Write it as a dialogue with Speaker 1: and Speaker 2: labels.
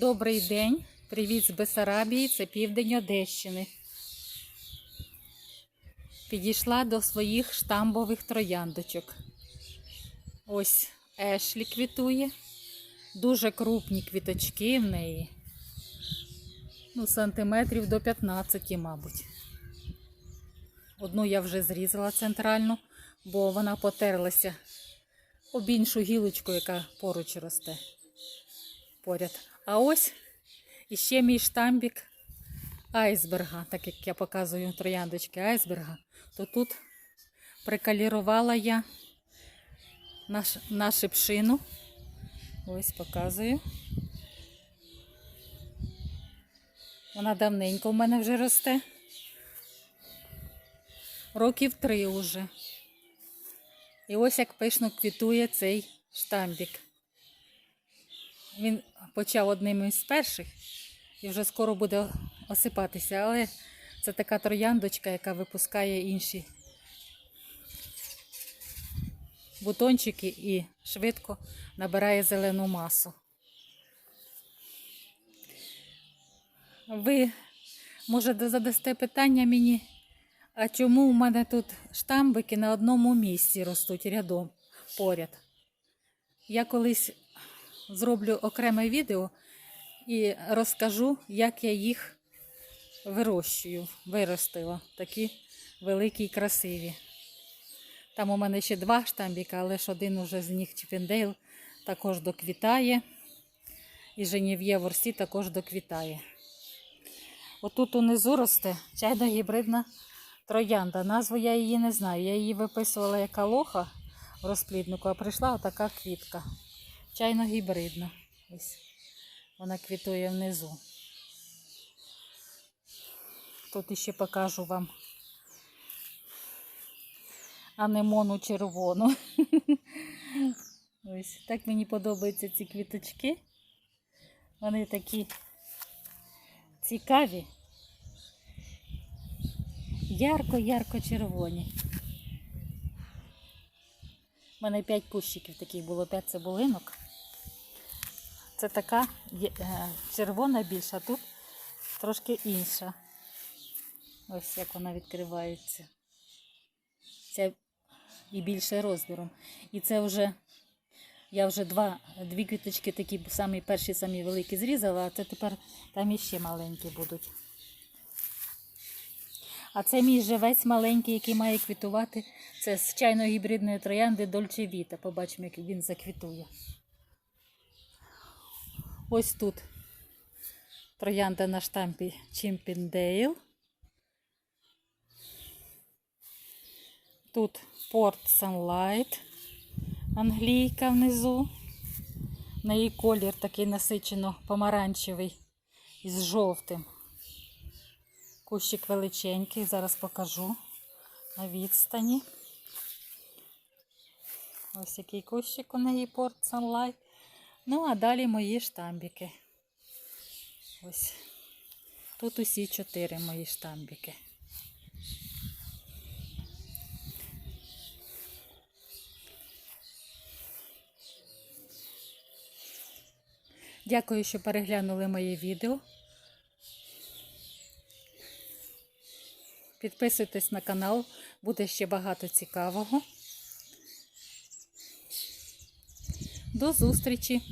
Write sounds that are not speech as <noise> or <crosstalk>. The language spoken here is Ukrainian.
Speaker 1: Добрий день. Привіт з Бесарабії, це південь Одещини. Підійшла до своїх штамбових трояндочок. Ось Ешлі квітує. Дуже крупні квіточки в неї. Ну, сантиметрів до 15, мабуть. Одну я вже зрізала центральну, бо вона потерлася об іншу гілочку, яка поруч росте поряд. А ось іще мій штамбік айсберга, так як я показую трояндочки айсберга, то тут прикалірувала я на, ш- на шипшину. Ось показую. Вона давненько в мене вже росте. Років три уже. І ось як пишно квітує цей штамбік. Він почав одним із перших і вже скоро буде осипатися, але це така трояндочка, яка випускає інші бутончики і швидко набирає зелену масу. Ви, може, задасте питання мені, а чому у мене тут штамбики на одному місці ростуть рядом поряд? Я колись зроблю окреме відео і розкажу, як я їх вирощую, виростила. Такі великі і красиві. Там у мене ще два штамбіка, але ж один уже з них Чіпендейл також доквітає. І Женів'є Ворсі також доквітає. Отут унизу росте чайно гібридна троянда. Назву я її не знаю. Я її виписувала як лоха в розпліднику, а прийшла отака квітка. Чайно гібридна. Ось вона квітує внизу. Тут іще покажу вам анемону червону. <laughs> Ось так мені подобаються ці квіточки. Вони такі цікаві. Ярко-ярко червоні. У мене 5 кущиків таких було, 5 цибулинок. Це така е, червона більша, тут трошки інша. Ось як вона відкривається. Це і більше розміром. І це вже я вже два, дві квіточки такі самі перші, самі великі зрізала, а це тепер там іще маленькі будуть. А це мій живець маленький, який має квітувати. Це з чайно-гібридної троянди Дольче Віта. Побачимо, як він заквітує. Ось тут троянда на штампі Чімпіндейл. Тут Port Sunlight, англійка внизу. На її колір такий насичено помаранчевий із жовтим. Кущик величенький, зараз покажу на відстані. Ось який кущик у неї Port Sunlight. Ну, а далі мої штамбіки. Ось. Тут усі чотири мої штамбіки. Дякую, що переглянули моє відео. Підписуйтесь на канал, буде ще багато цікавого. До зустрічі!